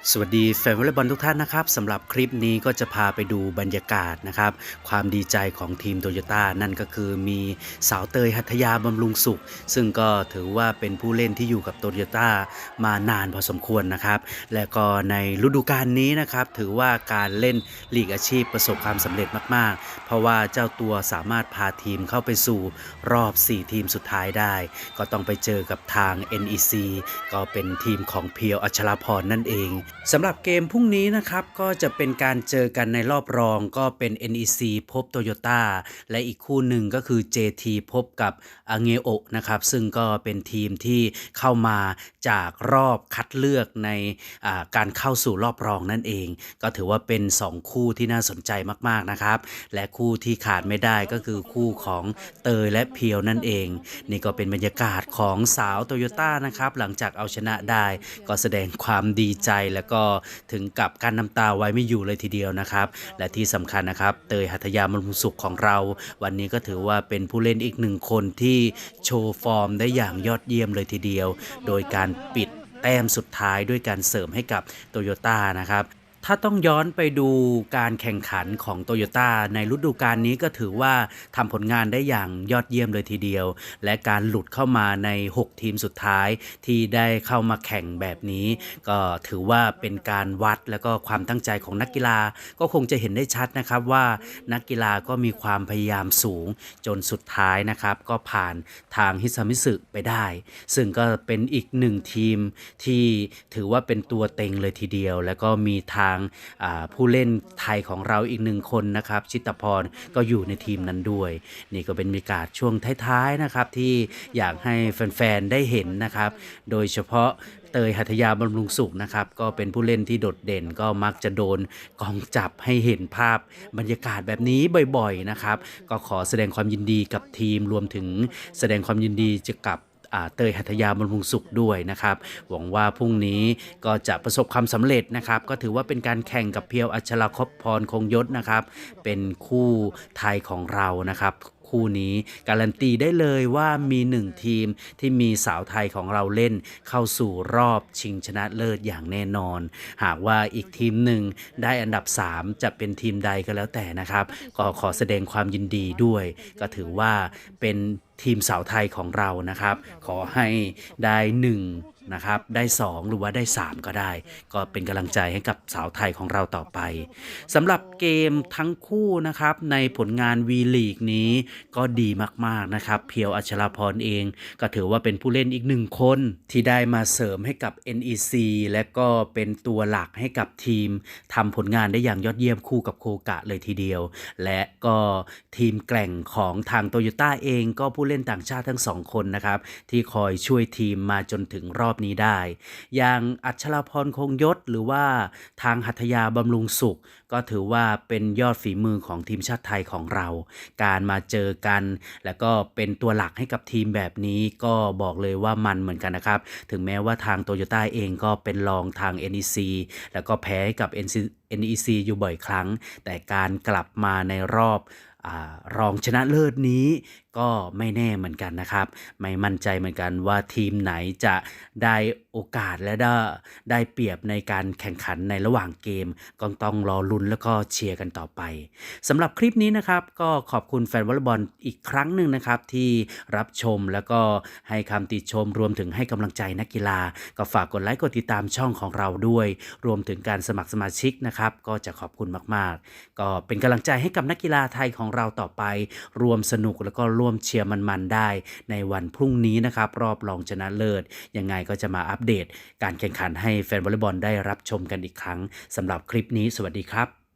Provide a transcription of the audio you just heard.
สวัสดีแฟนวอลเลย์บอลทุกท่านนะครับสำหรับคลิปนี้ก็จะพาไปดูบรรยากาศนะครับ ความดีใจของทีมโตโยต้านั่นก็คือมีสาวเตยหัตยาบำรุงสุข ซึ่งก็ถือว่าเป็นผู้เล่นที่อยู่กับโตโยต้ามานานพอสมควรนะครับ และก็ในฤดูกาลนี้นะครับ ถือว่าการเล่นลีกอาชีพประสบความสำเร็จมาก ๆ เพราะว่าเจ้าตัวสามารถพาทีมเข้าไปสู่รอบ 4 ทีมสุดท้ายได้ ก็ต้องไปเจอกับทาง NEC ก็เป็นทีมของเพียวอัชราพรนั่นเองสำหรับเกมพรุ่งนี้นะครับ ก็จะเป็นการเจอกันในรอบรองก็เป็น NEC พบโตโยต้าและอีกคู่หนึ่งก็คือ JT พบกับอเงโอนะครับ ซึ่งก็เป็นทีมที่เข้ามาจากรอบคัดเลือกในาการเข้าสู่รอบรองนั่นเอง ก็ถือว่าเป็น 2 คู่ที่น่าสนใจมากๆนะครับ และคู่ที่ขาดไม่ได้ก็คือคู่ของเตยและเพียวนั่นเอง นี่ก็เป็นบรรยากาศของสาวโตโยต้านะครับหลังจากเอาชนะได้ก็แสดงความดีใจแล้แล้วก็ถึงกับการน้ำตาไว้ไม่อยู่เลยทีเดียวนะครับ และที่สำคัญนะครับ เตยหัตยามรุสุขของเรา วันนี้ก็ถือว่าเป็นผู้เล่นอีกหนึ่งคนที่โชว์ฟอร์มได้อย่างยอดเยี่ยมเลยทีเดียว โดยการปิดแต้มสุดท้ายด้วยการเสริมให้กับโตโยต้านะครับ ถ้าต้องย้อนไปดูการแข่งขันของโตโยต้าในฤดูกาลนี้ก็ถือว่าทำผลงานได้อย่างยอดเยี่ยมเลยทีเดียว และการหลุดเข้ามาใน 6 ทีมสุดท้ายที่ได้เข้ามาแข่งแบบนี้ ก็ถือว่าเป็นการวัดแล้วก็ความตั้งใจของนักกีฬาก็คงจะเห็นได้ชัดนะครับว่านักกีฬาก็มีความพยายามสูงจนสุดท้ายนะครับ ก็ผ่านทางฮิซามิสึไปได้ ซึ่งก็เป็นอีกหนึ่งทีมที่ถือว่าเป็นตัวเต็งเลยทีเดียว แล้วก็มีทางอ่าผู้เล่นไทยของเราอีกหนึ่งคนนะครับ ชิตพรก็อยู่ในทีมนั้นด้วย นี่ก็เป็นบรรยากาศช่วงท้ายๆนะครับที่อยากให้แฟนๆได้เห็นนะครับ โดยเฉพาะเตยหัตยาบำรุงสุขนะครับ ก็เป็นผู้เล่นที่โดดเด่นก็มักจะโดนกองจับให้เห็นภาพบรรยากาศแบบนี้บ่อยๆนะครับ ก็ขอแสดงความยินดีกับทีมรวมถึงแสดงความยินดีจะกับ เตยหัตยาบำรุงสุขด้วยนะครับ หวังว่าพรุ่งนี้ก็จะประสบความสำเร็จนะครับ ก็ถือว่าเป็นการแข่งกับเพียวอัชราคบพรคงยศนะครับ เป็นคู่ไทยของเรานะครับ คู่นี้ การันตีได้เลยว่ามีหนึ่งทีมที่มีสาวไทยของเราเล่นเข้าสู่รอบชิงชนะเลิศอย่างแน่นอน หากว่าอีกทีมหนึ่งได้อันดับ 3 จะเป็นทีมใดก็แล้วแต่นะครับ ก็ขอแสดงความยินดีด้วย ก็ถือว่าเป็นทีมสาวไทยของเรานะครับ ขอให้ได้1นะครับ ได้ 2 หรือว่าได้ 3 ก็ได้ ก็เป็นกำลังใจให้กับสาวไทยของเราต่อไปสำหรับเกมทั้งคู่นะครับ ในผลงานวีลีกนี้ก็ดีมากๆนะครับ เพียวอัชราพรเอง ก็ถือว่าเป็นผู้เล่นอีกหนึ่งคนที่ได้มาเสริมให้กับ NEC และก็เป็นตัวหลักให้กับทีมทำผลงานได้อย่างยอดเยี่ยมคู่กับโคกะเลยทีเดียว และก็ทีมแกร่งของทางโตโยต้าเองก็ผู้เล่นต่างชาติทั้งสองคนนะครับที่คอยช่วยทีมมาจนถึงรอบนี้ได้ อย่างอัชราพรคงยศหรือว่าทางหัตยาบำรุงสุข ก็ถือว่าเป็นยอดฝีมือของทีมชาติไทยของเรา การมาเจอกัน แล้วก็เป็นตัวหลักให้กับทีมแบบนี้ก็บอกเลยว่ามันเหมือนกันนะครับ ถึงแม้ว่าทางโตโยต้าเองก็เป็นรองทาง NEC แล้วก็แพ้กับ NEC อยู่บ่อยครั้ง แต่การกลับมาในรอบอรองชนะเลิศนี้ ก็ไม่แน่เหมือนกันนะครับ ไม่มั่นใจเหมือนกันว่าทีมไหนจะได้โอกาสและได้ได้เปรียบในการแข่งขันในระหว่างเกม ก็ต้องรอลุ้นแล้วก็เชียร์กันต่อไปสำหรับคลิปนี้นะครับ ก็ขอบคุณแฟนวอลเลย์บอลอีกครั้งหนึ่งนะครับที่รับชมแล้วก็ให้คำติชมรวมถึงให้กำลังใจนักกีฬา ก็ฝากกดไลค์กดติดตามช่องของเราด้วย รวมถึงการสมัครสมาชิกนะครับ ก็จะขอบคุณมาก ๆ ก็เป็นกำลังใจให้กับนักกีฬาไทยของเราต่อไป รวมสนุกแล้วก็ร่วมวมเชียร์มันๆได้ในวันพรุ่งนี้นะครับรอบรองชนะเลิศ ยังไงก็จะมาอัปเดต การแข่งขันให้แฟนวอลเลย์บอลได้รับชมกันอีกครั้งสำหรับคลิปนี้สวัสดีครับ